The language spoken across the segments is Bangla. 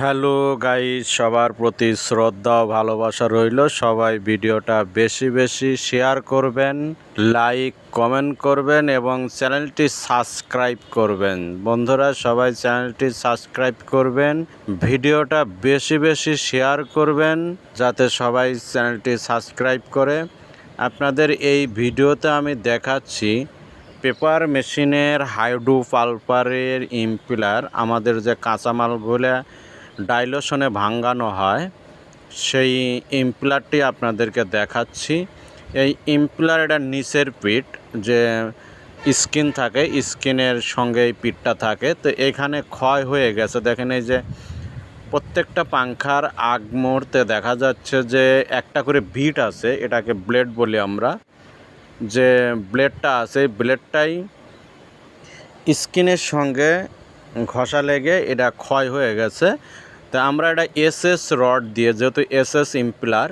হ্যালো গাইস সবার প্রতি শ্রদ্ধা ও ভালোবাসা রইল। সবাই ভিডিওটা বেশি বেশি শেয়ার করবেন লাইক কমেন্ট করবেন এবং চ্যানেলটি সাবস্ক্রাইব করবেন। বন্ধুরা, সবাই চ্যানেলটি সাবস্ক্রাইব করবেন, ভিডিওটা বেশি বেশি শেয়ার করবেন যাতে সবাই চ্যানেলটি সাবস্ক্রাইব করে। আপনাদের এই ভিডিওতে আমি দেখাচ্ছি পেপার মেশিনের হাইড্রো পালপারের ইম্পিলার আমাদের যে কাঁচামালগুলো ডাইলোশনে ভাঙ্গানো হয়, সেই ইম্পিলারটি আপনাদেরকে দেখাচ্ছি। এই ইম্পিলার এটা নিচের পিঠ যে স্কিন থাকে, স্কিনের সঙ্গে এই পিঠটা থাকে, তো এখানে ক্ষয় হয়ে গেছে। দেখেন এই যে প্রত্যেকটা পাংখার আগ মুহূর্তে দেখা যাচ্ছে যে একটা করে ভিট আছে, এটাকে ব্লেড বলি আমরা। যে ব্লেডটা আছে ব্লেডটাই স্কিনের সঙ্গে ঘষা লেগে এটা ক্ষয় হয়ে গেছে। তা আমরা এটা এসএস রড দিয়ে, যেহেতু এসএস ইম্পলার,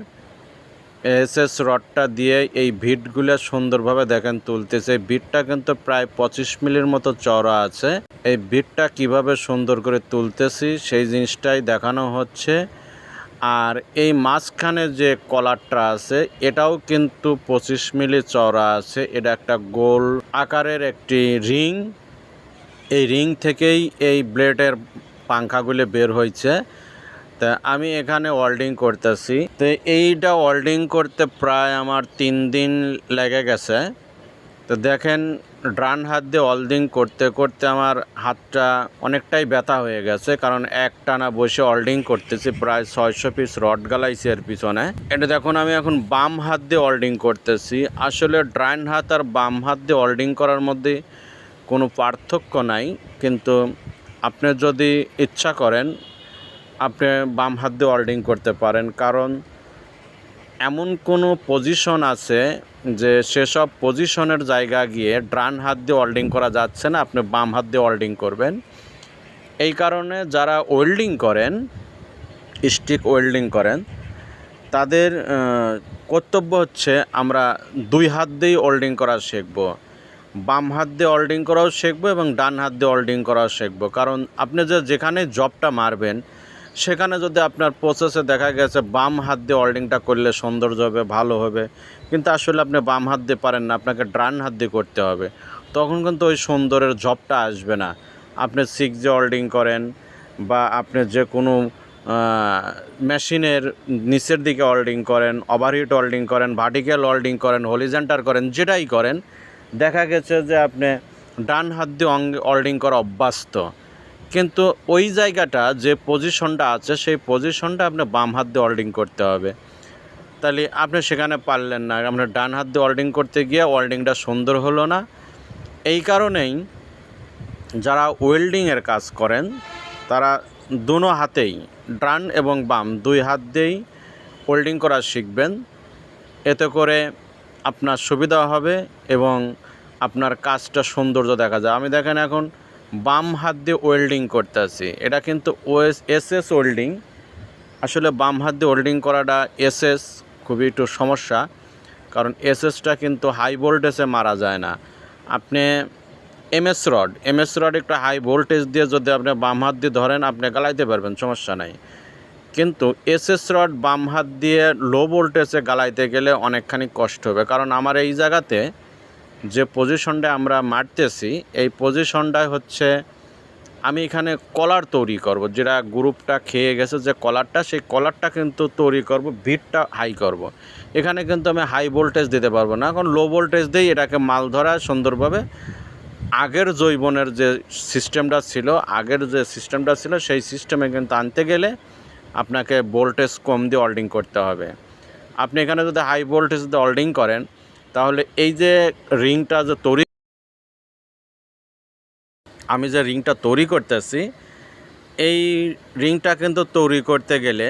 এসএস রডটা দিয়ে এই ভিটগুলো সুন্দরভাবে দেখেন তুলতেছে। ভিটটা কিন্তু প্রায় পঁচিশ মিলির মতো চওড়া আছে। এই ভিটটা কীভাবে সুন্দর করে তুলতেছি সেই জিনিসটাই দেখানো হচ্ছে। আর এই মাঝখানে যে কলারটা আছে, এটাও কিন্তু পঁচিশ মিলি চওড়া আছে। এটা একটা গোল আকারের একটি রিং। এই রিং থেকেই এই ব্লেডের পাংখাগুলি বের হয়েছে। তা আমি এখানে ওয়েল্ডিং করতেছি। তো এইটা ওয়েল্ডিং করতে প্রায় আমার তিন দিন লেগে গেছে। তো দেখেন ড্রান হাত দিয়ে ওয়েল্ডিং করতে করতে আমার হাতটা অনেকটাই ব্যথা হয়ে গেছে। কারণ এক টানা বসে ওয়েল্ডিং করতেছি, প্রায় ছয়শো পিস রড গালাইছি এর পিছনে। এটা দেখুন, আমি এখন বাম হাত দিয়ে ওয়েল্ডিং করতেছি। আসলে ড্রাইন হাত আর বাম হাত দিয়ে ওয়েল্ডিং করার মধ্যে কোনো পার্থক্য নাই, কিন্তু আপনি যদি ইচ্ছা করেন, আপনি বাম হাত দিয়ে ওয়েল্ডিং করতে পারেন। কারণ এমন কোনো পজিশন আছে যে সেসব পজিশনের জায়গা গিয়ে ড্রান হাত দিয়ে ওয়েল্ডিং করা যাচ্ছে না, আপনি বাম হাত দিয়ে ওয়েল্ডিং করবেন। এই কারণে যারা ওয়েল্ডিং করেন স্টিক ওয়েল্ডিং করেন, তাদের কর্তব্য হচ্ছে আমরা দুই হাত দিয়েই ওয়েল্ডিং করা শিখব। বাম হাত দিয়ে ওয়েল্ডিং করাও শিখব এবং ডান হাত দিয়ে ওয়েল্ডিং করাও শিখব। কারণ আপনি যে যেখানে জবটা মারবেন, সেখানে যদি আপনার প্রসেসে দেখা গেছে বাম হাত দিয়ে ওয়েল্ডিংটা করলে সৌন্দর্য হবে, ভালো হবে, কিন্তু আসলে আপনি বাম হাত দিয়ে পারেন না, আপনাকে ডান হাত দিয়ে করতে হবে, তখন কিন্তু ওই সুন্দরের জবটা আসবে না। আপনি সিক্স যে ওয়েল্ডিং করেন বা আপনি যে কোনো মেশিনের নিচের দিকে ওয়েল্ডিং করেন ওভারহিট ওয়েল্ডিং করেন ভার্টিক্যাল ওয়েল্ডিং করেন হলিজেন্টার করেন, যেটাই করেন দেখা গেছে যে আপনি ডান হাত দিয়ে ওয়েল্ডিং করা অভ্যস্ত। কিন্তু ওই জায়গাটা যে পজিশনটা আছে, সেই পজিশনটা আপনি বাম হাত দিয়ে ওয়েল্ডিং করতে হবে। তাহলে আপনি সেখানে পারলেন না। আপনার ডান হাত দিয়ে ওয়েল্ডিং করতে গিয়ে ওয়েল্ডিংটা সুন্দর হলো না। এই কারণেই যারা ওয়েল্ডিংয়ের কাজ করেন, তারা দুনো হাতেই, ডান এবং বাম দুই হাত দিয়েই ওয়েল্ডিং করা শিখবেন। এতে করে আপনার সুবিধা হবে এবং আপনার কাজটা সৌন্দর্য দেখা যায়। আমি দেখেন এখন বাম হাত দিয়ে ওয়েল্ডিং করতেছি এটা কিন্তু ওএস এসএস ওয়েল্ডিং আসলে বাম হাত দিয়ে ওয়েল্ডিং করাটা এসএস খুবই একটু সমস্যা, কারণ এসএসটা কিন্তু হাই ভোল্টেজে মারা যায় না। আপনি এমএস রড এমএস রড একটা হাই ভোল্টেজ দিয়ে যদি আপনি বাম হাত দিয়ে ধরেন, আপনি গালাইতে পারবেন, সমস্যা নাই। কিন্তু এসএস রড বাম হাত দিয়ে লো ভোল্টেজে গালাইতে গেলে অনেকখানি কষ্ট হবে কারণ আমার এই জায়গাতে যে পজিশনটা আমরা মারতেছি, এই পজিশনটাই হচ্ছে আমি এখানে কলার তৈরি করব যেটা গ্রুপটা খেয়ে গেছে যে কলারটা সেই কলারটা কিন্তু তৈরি করব ভিটটা হাই করব। এখানে কিন্তু আমি হাই ভোল্টেজ দিতে পারব না এখন লো ভোল্টেজ দিয়েই এটাকে মাল ধরা সুন্দরভাবে আগের জৈবনের যে সিস্টেমটা ছিল, আগের যে সিস্টেমটা ছিল, সেই সিস্টেমে কিন্তু আনতে গেলে আপনাকে ভোল্টেজ কম দিয়ে ওয়েল্ডিং করতে হবে। আপনি এখানে যদি হাই ভোল্টেজ দিয়ে ওয়েল্ডিং করেন, তাহলে এই যে রিংটা যে তৈরি আমি যে রিংটা তৈরি করতেছি, এই রিংটা কিন্তু তৈরি করতে গেলে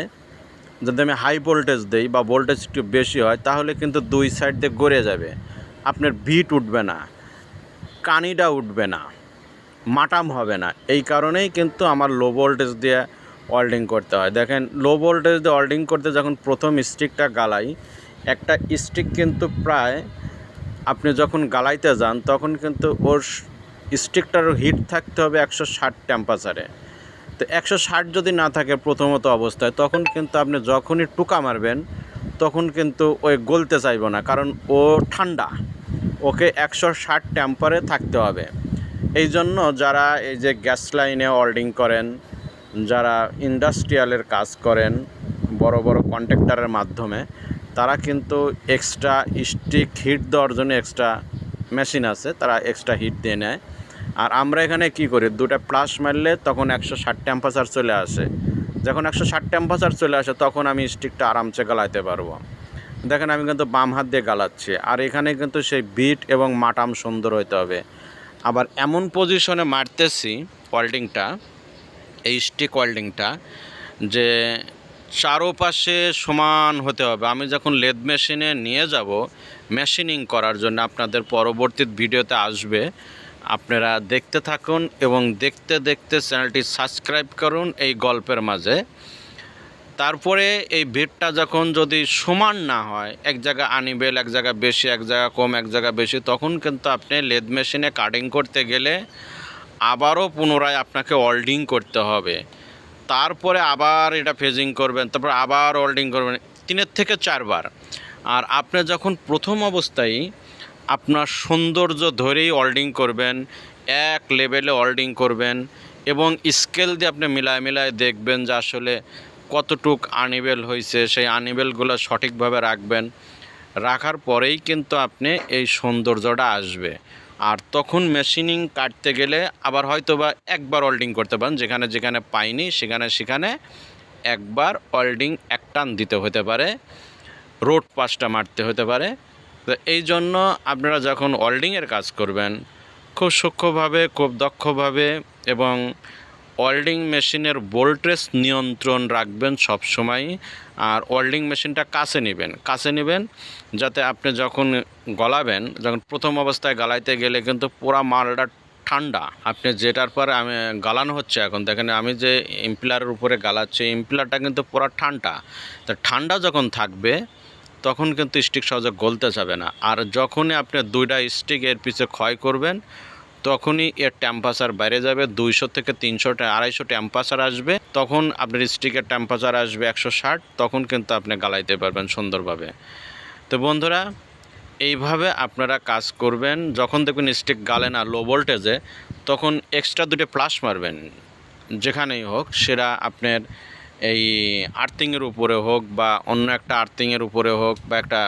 যদি আমি হাই ভোল্টেজ দিই বা ভোল্টেজ একটু বেশি হয়, তাহলে কিন্তু দুই সাইড দিয়ে গড়ে যাবে। আপনার বিট উঠবে না, কানিটা উঠবে না, মাটাম হবে না। এই কারণেই কিন্তু আমার লো ভোল্টেজ দিয়ে ওয়েল্ডিং করতে হয়। দেখেন লো ভোল্টেজ দিয়ে ওয়েল্ডিং করতে যখন প্রথম স্টিকটা গালাই, একটা স্টিক কিন্তু প্রায় আপনি যখন গালাইতে যান, তখন কিন্তু ওর স্টিকটার হিট থাকতে হবে একশো ষাট টেম্পারেচারে তো একশো ষাট যদি না থাকে প্রথমত অবস্থায়, তখন কিন্তু আপনি যখনই টুকা মারবেন, তখন কিন্তু ওই গলতে চাইব না, কারণ ও ঠান্ডা। ওকে একশো ষাট টেম্পারে থাকতে হবে। এই জন্য যারা এই যে গ্যাস লাইনে ওয়েল্ডিং করেন যারা ইন্ডাস্ট্রিয়ালের কাজ করেন, বড় বড় কন্ট্রাক্টরের মাধ্যমে, তারা কিন্তু এক্সট্রা স্টিক হিট দেওয়ার জন্য এক্সট্রা মেশিন আছে, তারা এক্সট্রা হিট দিয়ে নেয়। আর আমরা এখানে কি করি, দুটা প্লাস মারলে তখন একশো ষাট টেম্পারেচার চলে আসে। যখন একশো ষাট টেম্পারেচার চলে আসে, তখন আমি স্টিকটা আরামসে গালাইতে পারব। দেখেন আমি কিন্তু বাম হাত দিয়ে গালাচ্ছি, আর এখানে কিন্তু সেই বিট এবং মাটাম সুন্দর হইতে হবে। আবার এমন পজিশনে মারতেছি ওয়েল্ডিংটা এই স্টিক ওয়েল্ডিংটা যে চারোপাশে সমান হতে হবে। আমি যখন লেদ মেশিনে নিয়ে যাব, মেশিনিং করার জন্য আপনাদের পরবর্তী ভিডিওতে আসবে। আপনারা দেখতে থাকুন এবং দেখতে দেখতে চ্যানেলটি সাবস্ক্রাইব করুন এই গল্পের মাঝে। তারপরে এই ভিড়টা যখন যদি সমান না হয়, এক জায়গা আনিবেল, এক জায়গা বেশি, এক জায়গা কম, এক জায়গা বেশি, তখন কিন্তু আপনি লেদ মেশিনে কাটিং করতে গেলে আবারও পুনরায় আপনাকে ওয়েল্ডিং করতে হবে। তারপরে আবার এটা ফেজিং করবেন, তারপর আবার ওয়েল্ডিং করবেন, তিনের থেকে চারবার। আর আপনি যখন প্রথম অবস্থায় আপনার সৌন্দর্য ধরেই ওয়েল্ডিং করবেন, এক লেভেলে ওয়েল্ডিং করবেন এবং স্কেল দিয়ে আপনি মিলায় মিলায় দেখবেন যে আসলে কতটুক আনিবেল হয়েছে, সেই আনিবেলগুলো সঠিকভাবে রাখবেন। রাখার পরেই কিন্তু আপনি এই সৌন্দর্যটা আসবে। আর তখন মেশিনিং কাটতে গেলে আবার হয়তো বা একবার ওয়েল্ডিং করতে পারেন, যেখানে যেখানে পাইনি সেখানে সেখানে একবার ওয়েল্ডিং এক টান দিতে হতে পারে, রোড পাশটা মারতে হতে পারে। তো এই জন্য আপনারা যখন ওয়েল্ডিংয়ের কাজ করবেন, খুব সূক্ষ্মভাবে, খুব দক্ষভাবে এবং ওয়েল্ডিং মেশিনের ভোল্টেজ নিয়ন্ত্রণ রাখবেন সব সময়, আর ওয়েল্ডিং মেশিনটা কাছে নেবেন। কাছে নেবেন যাতে আপনি যখন গলাবেন, যখন প্রথম অবস্থায় গালাইতে গেলে কিন্তু পুরা মালটা ঠান্ডা। আপনি যেটার পরে আমি গালানো হচ্ছে এখন, দেখেন আমি যে ইমপ্লারের উপরে গালাচ্ছি ইমপ্লারটা কিন্তু পুরা ঠান্ডা। তা ঠান্ডা যখন থাকবে, তখন কিন্তু স্টিক সহজে গলতে যাবে না। আর যখনই আপনি দুইটা স্টিক এর পিছে ক্ষয় করবেন তখনই এর টেম্পারেচার বাইরে যাবে দুইশো থেকে তিনশো আড়াইশো টেম্পারেচার আসবে। তখন আপনার স্টিকের টেম্পারেচার আসবে একশো ষাট, তখন কিন্তু আপনি গালাইতে পারবেন সুন্দরভাবে। তো বন্ধুরা, এইভাবে আপনারা কাজ করবেন। যখন দেখবেন স্টিক গালে না লো ভোল্টেজে তখন এক্সট্রা দুটো প্লাস মারবেন। যেখানেই হোক, সেটা আপনার এই আর্থিংয়ের উপরে হোক বা অন্য একটা আর্থিংয়ের উপরে হোক বা একটা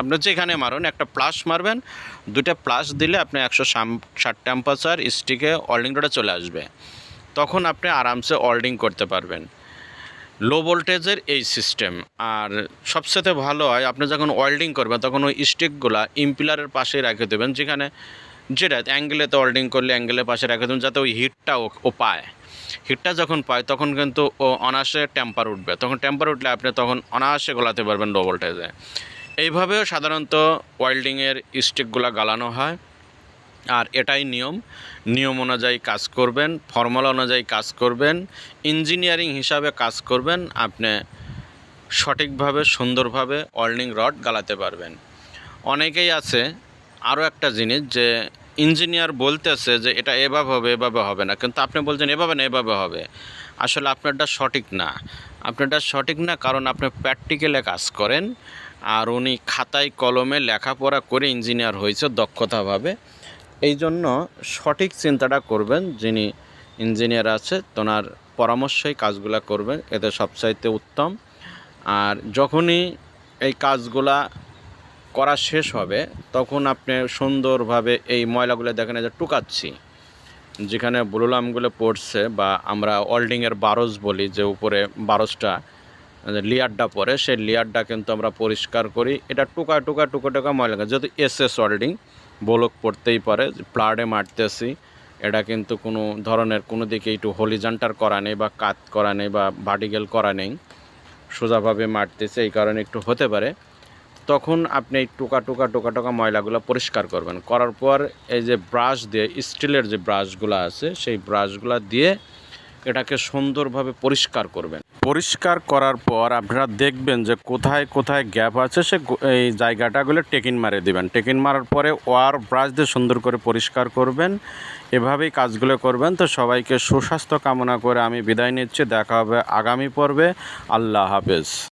আপনার যেখানে মারুন, একটা প্লাস মারবেন দুটো প্লাস দিলে আপনি একশো ষাট টেম্পারেচার স্টিকে ওয়েল্ডিং রোডে চলে আসবে। তখন আপনি আরামসে ওয়েল্ডিং করতে পারবেন। লো ভোল্টেজের এই সিস্টেম আর সবচেয়ে ভালো হয়, আপনি যখন ওয়েল্ডিং করবেন, তখন ওই স্টিকগুলা ইম্পিলারের পাশে রেখে দেবেন, যেখানে যেটা অ্যাঙ্গেলেতে ওয়েল্ডিং করলে অ্যাঙ্গেলের পাশে রেখে দেবেন, যাতে ওই হিটটা ও পায়। হিটটা যখন পায়, তখন কিন্তু ও অনায়াসে টেম্পার উঠবে। তখন টেম্পার উঠলে আপনি তখন অনায়াসে গোলাতে পারবেন লো ভোল্টেজে এইভাবেও সাধারণত ওয়েল্ডিংয়ের স্টিকগুলো গালানো হয়। আর এটাই নিয়ম। নিয়ম অনুযায়ী কাজ করবেন, ফর্মুলা অনুযায়ী কাজ করবেন, ইঞ্জিনিয়ারিং হিসাবে কাজ করবেন, আপনি সঠিকভাবে, সুন্দরভাবে ওয়েল্ডিং রড গালাতে পারবেন। অনেকেই আছে, আরও একটা জিনিস যে ইঞ্জিনিয়ার বলতেছে যে এটা এভাবে হবে এভাবে হবে না। কিন্তু আপনি বলছেন, এভাবে না, এভাবে হবে। আসলে আপনারটা সঠিক না। আপনারটা সঠিক না কারণ আপনি প্র্যাকটিক্যালে কাজ করেন। আর উনি খাতায় কলমে লেখাপড়া করে ইঞ্জিনিয়ার হয়েছে দক্ষতাভাবে। এই জন্য সঠিক চিন্তাটা করবেন, যিনি ইঞ্জিনিয়ার আছে, তোনার পরামর্শই কাজগুলা করবেন, এতে সবচাইতে উত্তম। আর যখনই এই কাজগুলা করা শেষ হবে, তখন আপনি সুন্দরভাবে এই ময়লাগুলো দেখেন যে টুকাচ্ছি, যেখানে বুলুলামগুলো পড়ছে বা আমরা ওয়েল্ডিংয়ের বারস বলি, যে উপরে বারসটা লেয়ারটা পরে, সেই লেয়ারটা কিন্তু আমরা পরিষ্কার করি। এটা টুকা টুকা টুকা টুকা ময়লা যেহেতু এস এস ওয়েল্ডিং বলক পড়তেই পারে প্লাডে মারতেছি, এটা কিন্তু কোনো ধরনের কোনো দিকে একটু হলিজান্টার করা নেই বা কাত করা নেই বা ভার্টিক্যাল করা নেই, সোজাভাবে মারতেছে, এই কারণে একটু হতে পারে। তখন আপনি এই টোকা টোকা টোকা টোকা ময়লাগুলো পরিষ্কার করবেন। করার পর এই যে ব্রাশ দিয়ে, স্টিলের যে ব্রাশগুলো আছে, সেই ব্রাশগুলো দিয়ে এটাকে সুন্দরভাবে পরিষ্কার করবেন। পরিষ্কার করার পর আপনারা দেখবেন যে কোথায় কোথায় গ্যাপ আছে, সে এই জায়গাটাগুলো টেকিন মারে দিবেন। টেকিন মারার পরে ওয়ার ব্রাশ দিয়ে সুন্দর করে পরিষ্কার করবেন, এভাবেই কাজগুলো করবেন। তো সবাইকে সুস্বাস্থ্য কামনা করে আমি বিদায় নিচ্ছি। দেখা হবে আগামী পর্বে। আল্লাহ হাফেজ।